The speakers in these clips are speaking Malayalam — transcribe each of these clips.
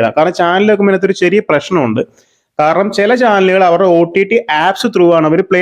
കാണിച്ചു കാരണം ചാനൽ വെക്കുമ്പോൾ ഇതിനകത്ത് ഒരു ചെറിയ പ്രശ്നമുണ്ട്. കാരണം ചില ചാനലുകൾ അവരുടെ O T T apps through ആണ്. അവർ play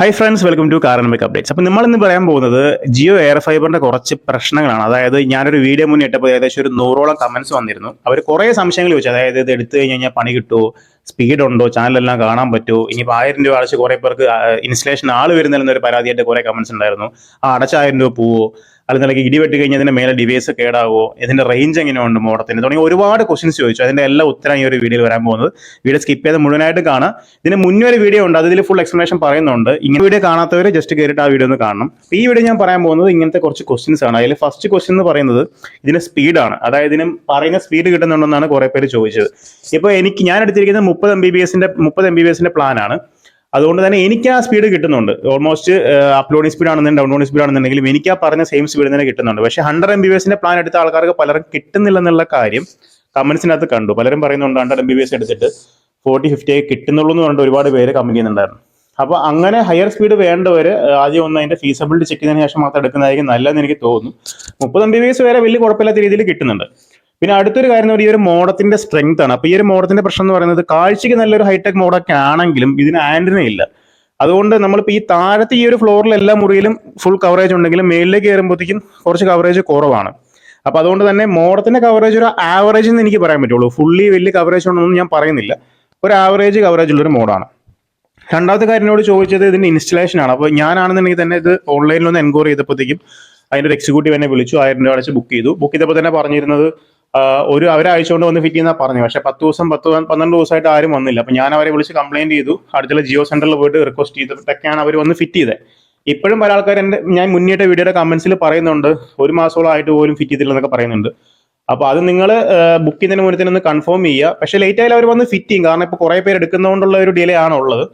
hi friends welcome to കാർണമിക് updates അപ്പം നമ്മൾ ഇന്ന് പറയാൻ പോകുന്നത് ജിയോ എയർ ഫൈബറിന്റെ കുറച്ച് പ്രശ്നങ്ങളാണ്. അതായത് ഞാനൊരു വീഡിയോ മുന്നേ ഇട്ടപ്പോൾ ഏകദേശം ഒരു നൂറോളം കമന്റ്സ് വന്നിരുന്നു. അവർ കുറേ സംശയങ്ങൾ ചോദിച്ചു. അതായത് ഇത് എടുത്തു കഴിഞ്ഞ് കഴിഞ്ഞാൽ പണി കിട്ടുമോ? സ്പീഡ് ഉണ്ടോ? ചാനലെല്ലാം കാണാൻ പറ്റുമോ? ഇനിയിപ്പോൾ ആയിരം രൂപ അടച്ച് കുറേ പേർക്ക് ഇൻസ്റ്റലേഷൻ ആൾ വരുന്നില്ലെന്നൊരു പരാതിയായിട്ട് കുറേ കമന്റ്സ് ഉണ്ടായിരുന്നു. ആ അടച്ച ആയിരം രൂപ പോവോ? അല്ലെങ്കിൽ ഇടി വെട്ടി കഴിഞ്ഞാൽ ഇതിന്റെ മേലെ ഡിവൈസ് കേടാവോ? ഇതിന്റെ റേഞ്ച് എങ്ങനെയുണ്ട് മോഡത്തിന്? തുടങ്ങി ഒരുപാട് ക്വസ്റ്റ്യൻസ് ചോദിച്ചു. അതിന്റെ എല്ലാ ഉത്തരം ഈ ഒരു വീഡിയോയിൽ വരാൻ പോകുന്നത്. വീഡിയോ സ്കിപ്പ് ചെയ്ത് മുഴുവനായിട്ട് കാണാം ഇതിന് മുന്നേ ഒരു വീഡിയോ ഉണ്ട്. അതിൽ ഫുൾ എക്സ്പ്ലനേഷൻ പറയുന്നുണ്ട്. ഇങ്ങനെ വീഡിയോ കാണാത്തവർ ജസ്റ്റ് കയറിയിട്ട് ആ വീഡിയോ ഒന്ന് കാണണം. ഈ വീഡിയോ ഞാൻ പറയാൻ പോകുന്നത് ഇങ്ങനത്തെ കുറച്ച് ക്വസ്റ്റ്യൻസ് ആണ്. അതിൽ ഫസ്റ്റ് ക്വസ്റ്റ്യൻ എന്ന് പറയുന്നത് ഇതിന് സ്പീഡാണ് അതായത് ഇതിന് പറയുന്ന സ്പീഡ് കിട്ടുന്നുണ്ടെന്നാണ് കുറെ പേര് ചോദിച്ചത്. ഇപ്പോൾ എനിക്ക് ഞാൻ എടുത്തിരിക്കുന്നത് മുപ്പത് എം ബി ബി എസിന്റെ മുപ്പത് എം ബി ബി എസിന്റെ പ്ലാൻ ആണ്. അതുകൊണ്ട് തന്നെ എനിക്ക് ആ സ്പീഡ് കിട്ടുന്നുണ്ട്. ഓൾമോസ്റ്റ് അപ്ലോഡിംഗ് സ്പീഡ് ആണെന്നുണ്ടെങ്കിൽ ഡൗൺലോഡിംഗ് സ്പീഡ് ആണെന്നുണ്ടെങ്കിലും എനിക്ക് ആ പറഞ്ഞ സെയിം സ്പീഡ് തന്നെ കിട്ടുന്നുണ്ട്. പക്ഷേ ഹൺഡ്രഡ് എം ബി എസിന്റെ പ്ലാൻ എടുത്ത ആൾക്കാർക്ക് പലരും കിട്ടുന്നില്ല എന്നുള്ള കാര്യം കമന്റ്സിനകത്ത് കണ്ടു. പലരും പറയുന്നുണ്ട് hundred M B B S എടുത്തിട്ട് ഫോർട്ടി ഫിഫ്റ്റി ആയി കിട്ടുന്നുള്ളൂ എന്ന് പറഞ്ഞിട്ട് ഒരുപാട് പേര് കമന്റ് ചെയ്യുന്നുണ്ടായിരുന്നു. അപ്പോൾ അങ്ങനെ ഹയർ സ്പീഡ് വേണ്ടവർ ആദ്യം ഒന്ന് അതിന്റെ ഫീസബിലിറ്റി ചെക്ക് ചെയ്തതിനു ശേഷം മാത്രം എടുക്കുന്നതായിരിക്കും നല്ലതെന്ന് എനിക്ക് തോന്നുന്നു. മുപ്പത് എം ബി ബി എസ് വരെ വലിയ കുഴപ്പമില്ലാത്ത രീതിയിൽ കിട്ടുന്നുണ്ട്. പിന്നെ അടുത്തൊരു കാര്യം എന്ന് പറയുന്നത് ഈ ഒരു മോഡത്തിന്റെ സ്ട്രെങ്ത് ആണ്. അപ്പൊ ഈ ഒരു മോഡത്തിന്റെ പ്രശ്നം എന്ന് പറയുന്നത് കാഴ്ചയ്ക്ക് നല്ലൊരു ഹൈടെക് മോഡൊക്കെ ആണെങ്കിലും ഇതിന് ആന്റിന ഇല്ല. അതുകൊണ്ട് നമ്മളിപ്പോൾ ഈ താഴത്തെ ഈ ഒരു ഫ്ലോറിൽ എല്ലാ മുറിയിലും ഫുൾ കവറേജ് ഉണ്ടെങ്കിലും മേലിലേക്ക് കയറുമ്പോഴത്തേക്കും കുറച്ച് കവറേജ് കുറവാണ്. അപ്പൊ അതുകൊണ്ട് തന്നെ മോഡത്തിന്റെ കവറേജ് ഒരു ആവറേജ് എന്ന് എനിക്ക് പറയാൻ പറ്റുള്ളൂ. ഫുള്ളി വലിയ കവറേജ് ഉണ്ടെന്നൊന്നും ഞാൻ പറയുന്നില്ല. ഒരു ആവറേജ് കവറേജ് ഉള്ളൊരു മോഡാണ്. രണ്ടാമത്തെ കാര്യം എന്നോട് ചോദിച്ചത് ഇതിന്റെ ഇൻസ്റ്റലേഷൻ ആണ്. അപ്പോൾ ഞാനാണെന്നുണ്ടെങ്കിൽ തന്നെ ഇത് ഓൺലൈനിൽ ഒന്ന് എൻക്വയറി ചെയ്തപ്പോഴത്തേക്കും അതിന്റെ ഒരു എക്സിക്യൂട്ടീവ് എന്നെ വിളിച്ചു. ആയിരം രൂപ അടച്ച് ബുക്ക് ചെയ്തു. ബുക്ക് ചെയ്തപ്പോൾ തന്നെ പറഞ്ഞിരുന്നത് ഒരു ഒരാഴ്ച കൊണ്ട് വന്ന് ഫിറ്റ് ചെയ്യുന്ന പറഞ്ഞു. പക്ഷെ പത്ത് ദിവസം പത്ത് പന്ത്രണ്ട് ദിവസമായിട്ട് ആരും വന്നില്ല. അപ്പൊ ഞാൻ അവരെ വിളിച്ച് കംപ്ലൈന്റ് ചെയ്തു. അടുത്തുള്ള ജിയോ സെന്ററിൽ പോയിട്ട് റിക്വസ്റ്റ് ചെയ്തിട്ടൊക്കെയാണ് അവർ വന്ന് ഫിറ്റ് ചെയ്തത് ഇപ്പോഴും പല ആൾക്കാർ എന്റെ ഞാൻ മുന്നേറ്റ വീഡിയോയുടെ കമന്റ്സിൽ പറയുന്നുണ്ട്. ഒരു മാസത്തോളം ആയിട്ട് പോലും ഫിറ്റ് ചെയ്തില്ലെന്നൊക്കെ പറയുന്നുണ്ട്. അപ്പൊ അത് നിങ്ങൾ ബുക്ക് ചെയ്യുന്നതിന് മുന്നേ തന്നെ ഒന്ന് കൺഫേം ചെയ്യുക. പക്ഷെ ലേറ്റ് ആയാലും അവർ വന്ന് ഫിറ്റ് ചെയ്യും. കാരണം ഇപ്പൊ കുറെ പേര് എടുക്കുന്നതുകൊണ്ടുള്ള ഒരു ഡിലേ ആണുള്ളത്.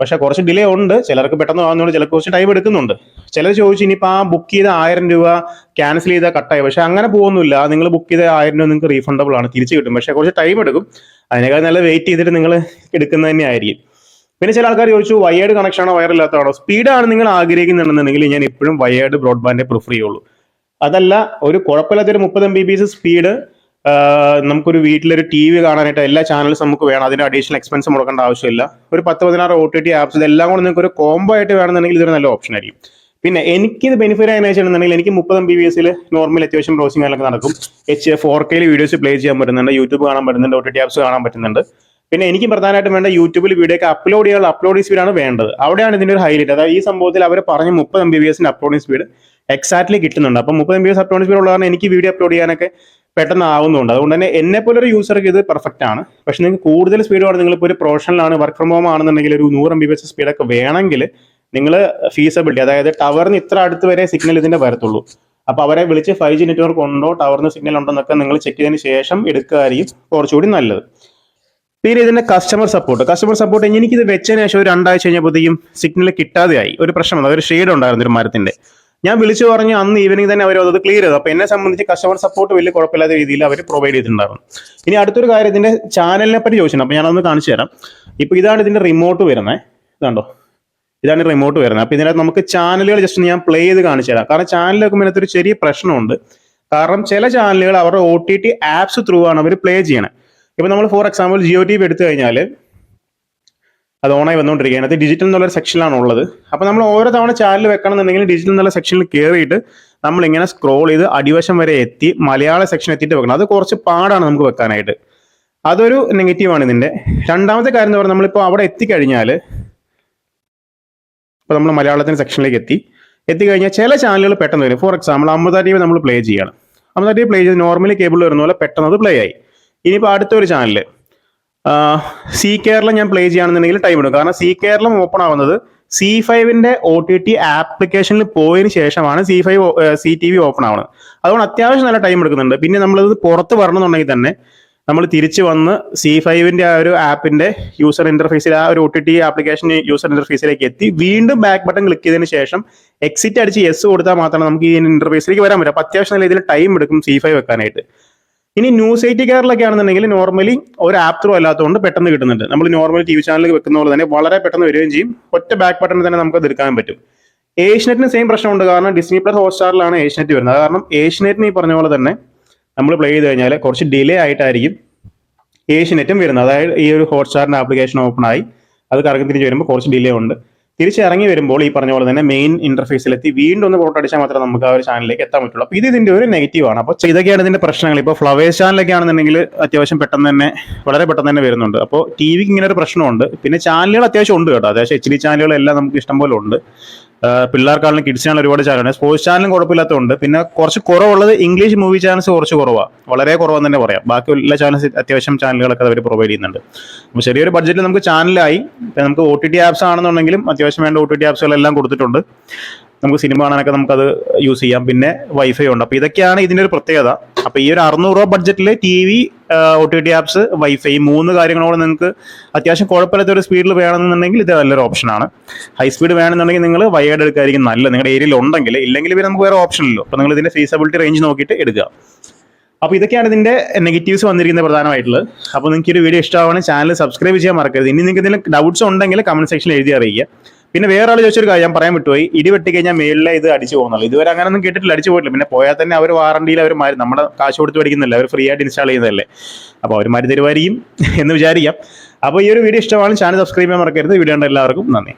പക്ഷെ കുറച്ച് ഡിലേ ഉണ്ട്. ചിലർക്ക് പെട്ടെന്ന് ആവുന്നതുകൊണ്ട് ചിലർക്ക് കുറച്ച് ടൈം എടുക്കുന്നുണ്ട്. ചിലർ ചോദിച്ചു ഇനിയിപ്പോൾ ആ ബുക്ക് ചെയ്ത ആയിരം രൂപ ക്യാൻസൽ ചെയ്താൽ കട്ടായി പക്ഷെ അങ്ങനെ പോകുന്നില്ല നിങ്ങൾ ബുക്ക് ചെയ്ത ആയിരം രൂപ നിങ്ങൾക്ക് റീഫണ്ടബിൾ ആണ്. തിരിച്ചു കിട്ടും. പക്ഷെ കുറച്ച് ടൈം എടുക്കും. അതിനേക്കാൾ നല്ല വെയിറ്റ് ചെയ്തിട്ട് നിങ്ങൾ എടുക്കുന്നത് തന്നെ ആയിരിക്കും. പിന്നെ ചില ആൾക്കാർ ചോദിച്ചു വയേർഡ് കണക്ഷനാണോ വയറില്ലാത്തതാണോ സ്പീഡാണ് നിങ്ങൾ ആഗ്രഹിക്കുന്നുണ്ടെന്നുണ്ടെങ്കിൽ ഞാൻ എപ്പോഴും വയേർഡ് ബ്രോഡ്ബാൻഡേ പ്രിഫർ ചെയ്യുള്ളൂ. അതല്ല ഒരു കുഴപ്പമില്ലാത്തൊരു മുപ്പത് M B B S speed നമുക്കൊരു വീട്ടിലൊരു ടി വി കാണാനായിട്ട് എല്ലാ ചാനൽസും നമുക്ക് വേണം. അതിന് അഡീഷണൽ എക്സ്പെൻസ് മുടക്കേണ്ട ആവശ്യമില്ല. ഒരു പത്ത് പതിനാറ് ഒ ടി ടി ആപ്സ് ഇതെല്ലാം കൂടെ നിങ്ങൾക്ക് ഒരു കോംബോ ആയിട്ട് വേണമെന്നുണ്ടെങ്കിൽ ഇതൊരു നല്ല ഓപ്ഷൻ ആയിരിക്കും. പിന്നെ എനിക്ക് ഇത് ബെനിഫിറ്റ് ആയെന്ന് വെച്ചിട്ടുണ്ടെങ്കിൽ എനിക്ക് മുപ്പത് എം ബി ബി എസിൽ നോർമൽ അത്യാവശ്യം ബ്രോസിംഗ് കാര്യങ്ങളൊക്കെ നടക്കും. എച്ച് ഫോർ കെയിൽ വീഡിയോസ് പ്ലേ ചെയ്യാൻ പറ്റുന്നുണ്ട്. യൂട്യൂബ് കാണാൻ പറ്റുന്നുണ്ട്. ഒ ടി ടി ആപ്സ് കാണാൻ പറ്റുന്നുണ്ട്. പിന്നെ എനിക്ക് പ്രധാനമായിട്ടും വേണ്ട യൂട്യൂബിൽ വീഡിയോ ഒക്കെ അപ്ലോഡ് ചെയ്യാനുള്ള അപ്ലോഡിംഗ് സ്പീഡാണ് വേണ്ടത്. അവിടെയാണ് ഇതിന്റെ ഒരു ഹൈലൈറ്റ് അതായത് ഈ സംഭവത്തിൽ അവർ പറഞ്ഞ മുപ്പത് എം ബി ബി എസിന്റെ അപ്ലോഡിംഗ് സ്പീഡ് എക്സാക്ട്ലി കിട്ടുന്നുണ്ട്. അപ്പം മുപ്പത് M B S uploading speed ഉള്ള കാരണം എനിക്ക് വീഡിയോ അപ്ലോഡ് ചെയ്യാനൊക്കെ പെട്ടെന്ന് ആവുന്നുണ്ട് അതുകൊണ്ട് തന്നെ എന്നെ പോലെ ഒരു യൂസർക്ക് ഇത് പെർഫെക്റ്റ് ആണ്. പക്ഷെ നിങ്ങൾക്ക് കൂടുതൽ സ്പീഡ് വേണം. നിങ്ങളിപ്പോൾ ഒരു പ്രൊഫഷണൽ ആണ് വർക്ക് ഫ്രം ഹോം ആണെന്നുണ്ടെങ്കിൽ ഒരു നൂറ് എം ബി എസ് സ്പീഡൊക്കെ വേണമെങ്കിൽ നിങ്ങൾ ഫീസബിലിറ്റി അതായത് ടവറിന് ഇത്ര അടുത്ത് വരെ സിഗ്നൽ ഇതിന്റെ വരത്തുള്ളൂ. അപ്പൊ അവരെ വിളിച്ച് ഫൈവ് ജി നെറ്റ്വർക്ക് ഉണ്ടോ ടവറിന് സിഗ്നൽ ഉണ്ടോ എന്നൊക്കെ നിങ്ങൾ ചെക്ക് ചെയ്തതിന് ശേഷം എടുക്കുകയായിരിക്കും കുറച്ചുകൂടി നല്ലത്. പിന്നെ ഇതിന്റെ കസ്റ്റമർ സപ്പോർട്ട് കസ്റ്റമർ സപ്പോർട്ട് എനിക്കിത് വെച്ചതിന് ശേഷം ഒരു രണ്ടാഴ്ച കഴിഞ്ഞപ്പോഴത്തേക്കും സിഗ്നൽ കിട്ടാതെയായി. ഒരു പ്രശ്നം ഒരു ഷെയ്ഡ് ഉണ്ടായിരുന്നു ഒരു മരത്തിന്റെ. ഞാൻ വിളിച്ചു പറഞ്ഞു അന്ന് ഈവനിങ് തന്നെ അവർ അത് ക്ലിയർ ചെയ്തു. അപ്പൊ എന്നെ സംബന്ധിച്ച് കസ്റ്റമർ സപ്പോർട്ട് വലിയ കുഴപ്പമില്ലാത്ത രീതിയിൽ അവർ പ്രൊവൈഡ് ചെയ്തിട്ടുണ്ടായിരുന്നു. ഇനി അടുത്തൊരു കാര്യം ഇതിന്റെ ചാനലിനെ പറ്റി ചോദിച്ചിട്ടുണ്ട്. അപ്പൊ ഞാനൊന്ന് കാണിച്ചു തരാം. ഇപ്പൊ ഇതാണ് ഇതിന്റെ റിമോട്ട് വരുന്നത് ഇതാണ്ടോ? ഇതാണ് റിമോട്ട് വരുന്നത്. അപ്പൊ ഇതിനകത്ത് നമുക്ക് ചാനലുകൾ ജസ്റ്റ് ഞാൻ പ്ലേ ചെയ്ത് കാണിച്ചു തരാം. കാരണം ചാനൽ വെക്കുമ്പോൾ ഇതിനകത്ത് ഒരു ചെറിയ പ്രശ്നമുണ്ട്. കാരണം ചില ചാനലുകൾ അവരുടെ O T T apps through ആണ് അവർ പ്ലേ ചെയ്യണത് ഇപ്പൊ നമ്മൾ for example Jio T V എടുത്തു കഴിഞ്ഞാൽ അത് ഓണായി വന്നുകൊണ്ടിരിക്കുകയാണ്. അത് ഡിജിറ്റൽ എന്നുള്ള സെക്ഷനിലാണ് ഉള്ളത്. അപ്പോൾ നമ്മൾ ഓരോ തവണ ചാനൽ വെക്കണം എന്നുണ്ടെങ്കിൽ ഡിജിറ്റൽ എന്നുള്ള സെക്ഷനിൽ കയറിയിട്ട് നമ്മൾ ഇങ്ങനെ സ്ക്രോൾ ചെയ്ത് അടിവശം വരെ എത്തി മലയാള സെക്ഷൻ എത്തിയിട്ട് വെക്കണം. അത് കുറച്ച് പാടാണ് നമുക്ക് വെക്കാനായിട്ട്. അതൊരു നെഗറ്റീവാണ് ഇതിന്റെ രണ്ടാമത്തെ കാര്യം എന്ന് പറഞ്ഞാൽ നമ്മളിപ്പോൾ അവിടെ എത്തിക്കഴിഞ്ഞാൽ ഇപ്പോൾ നമ്മൾ മലയാളത്തിന്റെ സെക്ഷനിലേക്ക് എത്തി. എത്തിക്കഴിഞ്ഞാൽ ചില ചാനലുകൾ പെട്ടെന്ന് വരും. For example Amrita T V നമ്മൾ പ്ലേ ചെയ്യണം. അമൃത ടി വി പ്ലേ ചെയ്ത് നോർമലി കേബിൾ വരുന്ന പോലെ പെട്ടെന്ന് അത് പ്ലേ ആയി. ഇനിയിപ്പോൾ അടുത്തൊരു ചാനൽ സി കേരളം ഞാൻ പ്ലേ ചെയ്യുകയാണെന്നുണ്ടെങ്കിൽ ടൈം എടുക്കും കാരണം സി കേരളം ഓപ്പൺ ആവുന്നത് സി ഫൈവിന്റെ ഒ ടി ടി ആപ്ലിക്കേഷനിൽ പോയതിന് ശേഷമാണ് C five C T V open ആവുന്നത്. അതുകൊണ്ട് അത്യാവശ്യം നല്ല ടൈം എടുക്കുന്നുണ്ട്. പിന്നെ നമ്മളിത് പുറത്ത് വരണമെന്നുണ്ടെങ്കിൽ തന്നെ നമ്മൾ തിരിച്ചു വന്ന് സി ഫൈവിന്റെ ആ ഒരു ആപ്പിന്റെ യൂസർ ഇന്റർഫേസിൽ ആ ഒരു O T T application user ഇന്റർഫേസിലേക്ക് എത്തി. വീണ്ടും ബാക്ക് ബട്ടൺ ക്ലിക്ക് ചെയ്തതിന് ശേഷം എക്സിറ്റ് അടിച്ച് യെസ് കൊടുത്താൽ മാത്രമേ നമുക്ക് ഈ ഇന്റർഫേസിലേക്ക് വരാൻ പറ്റും. അപ്പൊ അത്യാവശ്യം നല്ല രീതിയിൽ ടൈം എടുക്കും സി ഫൈവ് വെക്കാനായിട്ട്. ഇനി ന്യൂസ് എയ്റ്റി കെയറിലൊക്കെ ആണെന്നുണ്ടെങ്കിൽ നോർമലി ഒരു ആപ്പ് ത്രൂ അല്ലാത്തതുകൊണ്ട് പെട്ടെന്ന് കിട്ടുന്നുണ്ട്. നമ്മൾ നോർമലി ടി വി ചാനലിൽ വെക്കുന്ന പോലെ തന്നെ വളരെ പെട്ടെന്ന് വരികയും ചെയ്യും. ഒറ്റ ബാക്ക് ബട്ടണിൽ തന്നെ നമുക്ക് എടുക്കാൻ പറ്റും. ഏഷ്യനെറ്റിന് സെയിം പ്രശ്നമുണ്ട്. കാരണം ഡിസ്നി പ്ലസ് ഹോട്ട്സ്റ്റാറിലാണ് ഏഷ്യനെറ്റ് വരുന്നത്. കാരണം ഏഷ്യനെറ്റിന് ഈ പറഞ്ഞ പോലെ തന്നെ നമ്മൾ പ്ലേ ചെയ്ത് കഴിഞ്ഞാൽ കുറച്ച് ഡിലേ ആയിട്ടായിരിക്കും ഏഷ്യനെറ്റും വരുന്നത്. അതായത് ഈ ഒരു ഹോട്ട്സ്റ്റാറിന്റെ ആപ്ലിക്കേഷൻ ഓപ്പൺ ആയി. അത് കറങ്ങി തിരിച്ച് വരുമ്പോൾ കുറച്ച് ഡിലേ ഉണ്ട്. തിരിച്ചിറങ്ങി വരുമ്പോൾ ഈ പറഞ്ഞ പോലെ തന്നെ മെയിൻ ഇന്റർഫേസിലെത്തി വീണ്ടും ഒന്ന് ഫോട്ടോ അടിച്ചാൽ മാത്രമേ നമുക്ക് ആ ഒരു ചാനലിലേക്ക് എത്താൻ പറ്റുള്ളൂ. അപ്പോൾ ഇത് ഇതിന്റെ ഒരു നെഗറ്റീവ് ആണ്. അപ്പോൾ ഇതൊക്കെയാണ് ഇതിന്റെ പ്രശ്നങ്ങൾ. ഇപ്പോൾ ഫ്ലവേഴ്സ് ചാനലൊക്കെ ആണെന്നുണ്ടെങ്കിൽ അത്യാവശ്യം പെട്ടെന്ന് തന്നെ വളരെ പെട്ടെന്ന് തന്നെ വരുന്നുണ്ട്. അപ്പോൾ ടി വിക്ക് ഇങ്ങനെ ഒരു പ്രശ്നമുണ്ട്. പിന്നെ ചാനലുകൾ അത്യാവശ്യം ഉണ്ട് കേട്ടോ. അത്യാവശ്യം എച്ച് ഡി ചാനലുകളെല്ലാം നമുക്ക് ഇഷ്ടംപോലെ ഉണ്ട്. പിള്ളേർക്കാണെങ്കിലും കിഡ്സ് ചാനൽ ഒരുപാട് ചാനലുണ്ട് സ്പോർട്സ് ചാനലും കുഴപ്പമില്ലാത്തതുണ്ട്. പിന്നെ കുറച്ച് കുറവുള്ളത് ഇംഗ്ലീഷ് മൂവി ചാനൽസ് കുറച്ച് കുറവാണ് വളരെ കുറവാന്ന് തന്നെ പറയാം. ബാക്കി എല്ലാ ചാനൽസ് അത്യാവശ്യം ചാനലുകളൊക്കെ അവർ പ്രൊവൈഡ് ചെയ്യുന്നുണ്ട്. അപ്പോൾ ചെറിയൊരു ബഡ്ജറ്റിൽ നമുക്ക് ചാനലായി നമുക്ക് ഒ ടി ടി ആപ്സ് ആണെന്നുണ്ടെങ്കിലും അത്യാവശ്യം വേണ്ട ഒ ടി ടി ആപ്സുകളെല്ലാം കൊടുത്തിട്ടുണ്ട്. നമുക്ക് സിനിമ കാണാനൊക്കെ നമുക്കത് യൂസ് ചെയ്യാം. പിന്നെ വൈഫൈ ഉണ്ട്. അപ്പോൾ ഇതൊക്കെയാണ് ഇതിന്റെ ഒരു പ്രത്യേകത. അപ്പോൾ ഈ ഒരു അറുന്നൂറ് രൂപ ബഡ്ജറ്റിൽ T V O T T apps wifi മൂന്ന് കാര്യങ്ങളോട് നിങ്ങൾക്ക് അത്യാവശ്യം കുഴപ്പമില്ലാത്ത ഒരു സ്പീഡിൽ വേണമെന്നുണ്ടെങ്കിൽ ഇത് നല്ലൊരു ഓപ്ഷനാണ് ഹൈ സ്പീഡ് വേണമെന്നുണ്ടെങ്കിൽ നിങ്ങൾ വയേർഡ് എടുക്കായിരിക്കും നല്ലത്. നിങ്ങളുടെ ഏരിയയിൽ ഉണ്ടെങ്കിൽ ഇല്ലെങ്കിൽ പിന്നെ നമുക്ക് വേറെ ഓപ്ഷൻ ഇല്ലല്ലോ. അപ്പോൾ നിങ്ങൾ ഇതിന്റെ ഫീസബിലിറ്റി റേഞ്ച് നോക്കിയിട്ട് എടുക്കുക. അപ്പോൾ ഇതൊക്കെയാണ് ഇതിന്റെ നെഗറ്റീവ്സ് വന്നിരിക്കുന്നത് പ്രധാനമായിട്ടുള്ളത്. അപ്പോൾ നിങ്ങൾക്ക് ഈ ഒരു വീഡിയോ ഇഷ്ടമാവുകയാണെങ്കിൽ ചാനൽ സബ്സ്ക്രൈബ് ചെയ്യാൻ മറക്കരുത്. ഇനി നിങ്ങൾക്ക് എന്തെങ്കിലും ഡൗട്ട്സ് ഉണ്ടെങ്കിൽ കമന്റ് സെക്ഷനിൽ എഴുതി അറിയിക്കുക. പിന്നെ വേറെ ആൾ ചോദിച്ചൊരു കാര്യം ഞാൻ പറയാൻ വിട്ടുപോയി. ഇടി വെട്ടി കഴിഞ്ഞാൽ മേളിലെ ഇത് അടിച്ചു പോകുന്നുള്ളൂ. ഇതുവരെ അങ്ങനെ ഒന്നും കേട്ടിട്ടില്ല അടിച്ചു പോയിട്ടില്ല. പിന്നെ പോയാൽ തന്നെ അവർ വാറണ്ടിയിൽ അവർ മാറി. നമ്മുടെ കാശ് കൊടുത്ത് മേടിക്കുന്നില്ല അവർ ഫ്രീ ആയിട്ട് ഇൻസ്റ്റാൾ ചെയ്യുന്നതല്ലേ. അപ്പോൾ അവർ മാറി തരുമായിരിക്കും എന്ന് വിചാരിക്കാം. അപ്പോൾ ഈ ഒരു വീഡിയോ ഇഷ്ടമാണ് ചാനൽ സബ്സ്ക്രൈബ് ചെയ്യാൻ മറക്കരുത്. വീഡിയോ കണ്ട എല്ലാവർക്കും നന്ദി.